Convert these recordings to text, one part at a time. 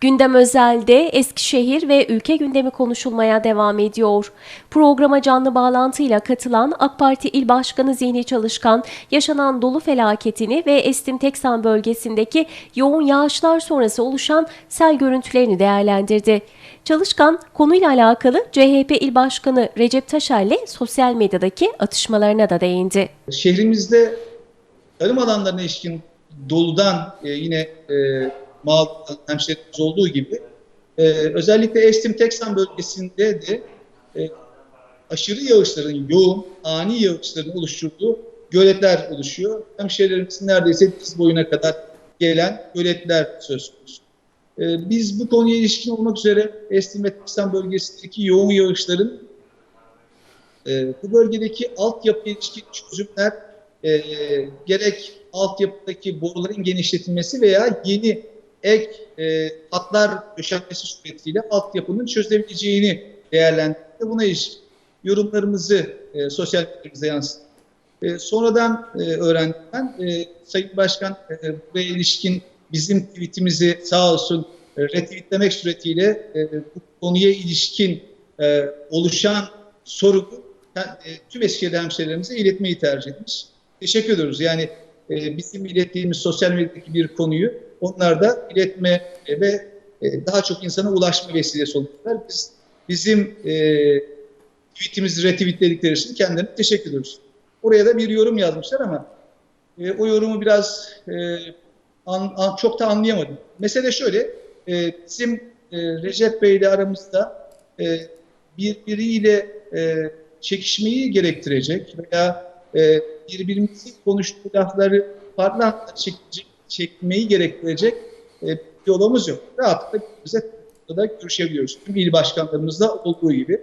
Gündem özelde Eskişehir ve ülke gündemi konuşulmaya devam ediyor. Programa canlı bağlantıyla katılan AK Parti İl Başkanı Zihni Çalışkan, yaşanan dolu felaketini ve Estim Teksan bölgesindeki yoğun yağışlar sonrası oluşan sel görüntülerini değerlendirdi. Çalışkan konuyla alakalı CHP İl Başkanı Recep Taşer'le sosyal medyadaki atışmalarına da değindi. Şehrimizde tarım alanlarına ilişkin doludan e, yine e, mağdur hemşehrilerimiz olduğu gibi e, özellikle Estim Teksan bölgesinde de e, aşırı yağışların yoğun, ani yağışların oluşturduğu göletler oluşuyor. Hemşehrilerimizin neredeyse diz boyuna kadar gelen göletler söz konusu. E, biz bu konuya ilişkin olmak üzere Estim ve Teksan bölgesindeki yoğun yağışların e, bu bölgedeki altyapı ilişkin çözümler e, gerek altyapıdaki boruların genişletilmesi veya yeni ek e, hatlar döşenmesi suretiyle altyapının çözülebileceğini değerlendirdik. Buna ilişkin yorumlarımızı e, sosyal medyamıza yansıttık. E, sonradan e, öğrendim ben. E, Sayın Başkan e, buraya ilişkin bizim tweetimizi sağ olsun e, retweetlemek suretiyle e, bu konuya ilişkin e, oluşan sorunu e, tüm Eskişehir hemşehrilerimize iletmeyi tercih etmiş. Teşekkür ediyoruz. Yani e, bizim ilettiğimiz sosyal medyadaki bir konuyu onlar da iletme e, ve e, daha çok insana ulaşma vesilesi oldular. Biz bizim e, tweetimizi retweetledikleri için kendilerine teşekkür ediyoruz. Oraya da bir yorum yazmışlar ama e, o yorumu biraz e, an, an, çok da anlayamadım. Mesele şöyle, e, bizim e, Recep Bey ile aramızda e, birbiriyle e, çekişmeyi gerektirecek veya e, birbirimizi konuştuğu lafları farklı çekecek, çekmeyi gerektirecek e, bir yolumuz yok. Rahatlıkla bize da görüşebiliyoruz. Tüm il başkanlarımızda olduğu gibi.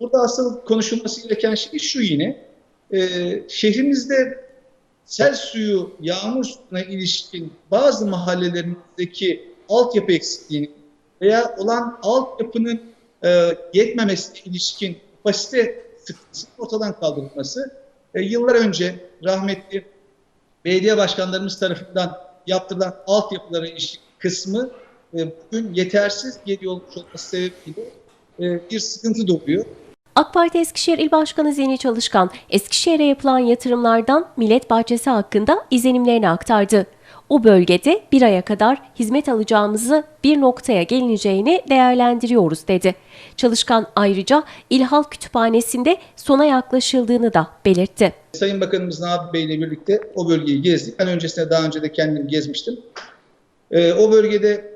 Burada asıl konuşulması gereken şey şu yine. E, şehrimizde sel suyu, yağmur suyuna ilişkin bazı mahallelerimizdeki altyapı eksikliğini veya olan altyapının e, yetmemesine ilişkin kapasite sıkıntısının ortadan kaldırılması e, yıllar önce rahmetli belediye başkanlarımız tarafından yaptırılan altyapılara ilişkin kısmı e, bugün yetersiz geliyor olmuş olması sebebiyle e, bir sıkıntı doğuyor. AK Parti Eskişehir İl Başkanı Zihni Çalışkan, Eskişehir'e yapılan yatırımlardan Millet Bahçesi hakkında izlenimlerini aktardı. O bölgede bir aya kadar hizmet alacağımızı bir noktaya gelineceğini değerlendiriyoruz dedi. Çalışkan ayrıca İlhal Kütüphanesi'nde sona yaklaşıldığını da belirtti. Sayın Bakanımız Nabi Bey ile birlikte o bölgeyi gezdik. Ben öncesinde daha önce de kendim gezmiştim. Ee, o bölgede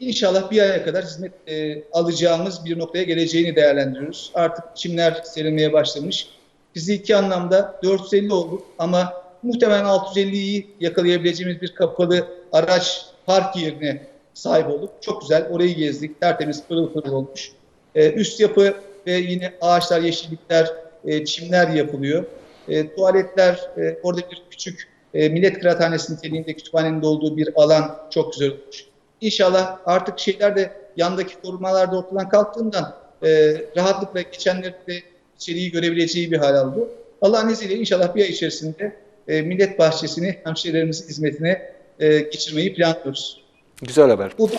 inşallah bir aya kadar hizmet e, alacağımız bir noktaya geleceğini değerlendiriyoruz. Artık çimler serilmeye başlamış. Fiziki anlamda 450 olduk ama muhtemelen 650'yi yakalayabileceğimiz bir kapalı araç park yerine sahip olduk. Çok güzel. Orayı gezdik. Tertemiz pırıl pırıl olmuş. Ee, üst yapı ve yine ağaçlar, yeşillikler, e, çimler yapılıyor. E, tuvaletler, e, orada bir küçük e, Millet Kıraathanesi niteliğinde kütüphanenin olduğu bir alan çok güzel olmuş. İnşallah artık şeyler de yandaki korumalar da ortadan kalktığından e, rahatlıkla geçenlerin de içeriği görebileceği bir hal aldı. Allah'ın izniyle inşallah bir ay içerisinde e, Millet Bahçesi'ni hemşehrilerimizin hizmetine e, geçirmeyi planlıyoruz. Güzel haber. Bu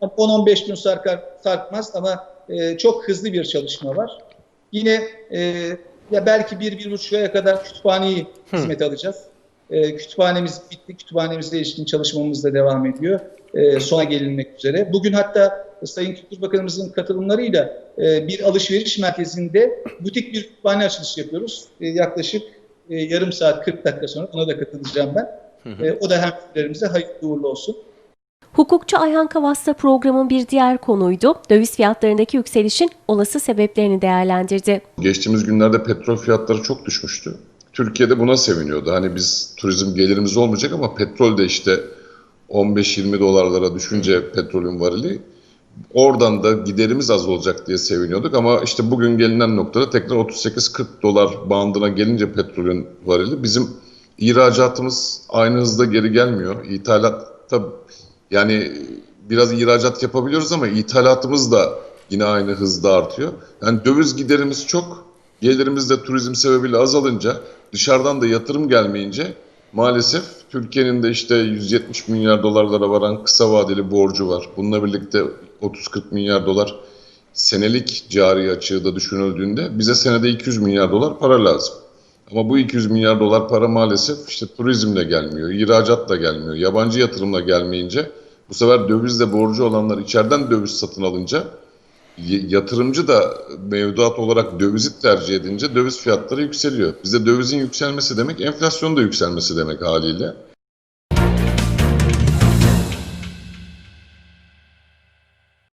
10-15 gün sarkar, sarkmaz ama e, çok hızlı bir çalışma var. Yine e, ya belki bir, bir buçuk aya kadar kütüphaneyi hizmet alacağız. E, kütüphanemiz bitti. Kütüphanemizle ilişkin çalışmamız da devam ediyor. E, sona gelinmek üzere. Bugün hatta Sayın Kültür Bakanımızın katılımlarıyla e, bir alışveriş merkezinde butik bir kütüphane açılışı yapıyoruz. E, yaklaşık e, yarım saat 40 dakika sonra ona da katılacağım ben. E, o da hemşehrilerimize hayırlı uğurlu olsun. Hukukçu Ayhan Kavas da programın bir diğer konuydu. Döviz fiyatlarındaki yükselişin olası sebeplerini değerlendirdi. Geçtiğimiz günlerde petrol fiyatları çok düşmüştü. Türkiye'de buna seviniyordu. Hani biz turizm gelirimiz olmayacak ama petrol de işte 15-20 dolarlara düşünce petrolün varili oradan da giderimiz az olacak diye seviniyorduk ama işte bugün gelinen noktada tekrar 38-40 dolar bandına gelince petrolün varili bizim ihracatımız aynı hızda geri gelmiyor. İthalatta yani biraz ihracat yapabiliyoruz ama ithalatımız da yine aynı hızda artıyor. Yani döviz giderimiz çok, gelirimiz de turizm sebebiyle azalınca, dışarıdan da yatırım gelmeyince Maalesef Türkiye'nin de işte 170 milyar dolarlara varan kısa vadeli borcu var. Bununla birlikte 30-40 milyar dolar senelik cari açığı da düşünüldüğünde bize senede 200 milyar dolar para lazım. Ama bu 200 milyar dolar para maalesef işte turizmle gelmiyor, ihracatla gelmiyor, yabancı yatırımla gelmeyince bu sefer dövizle borcu olanlar içeriden döviz satın alınca yatırımcı da mevduat olarak dövizi tercih edince döviz fiyatları yükseliyor. Bize dövizin yükselmesi demek enflasyonun da yükselmesi demek haliyle.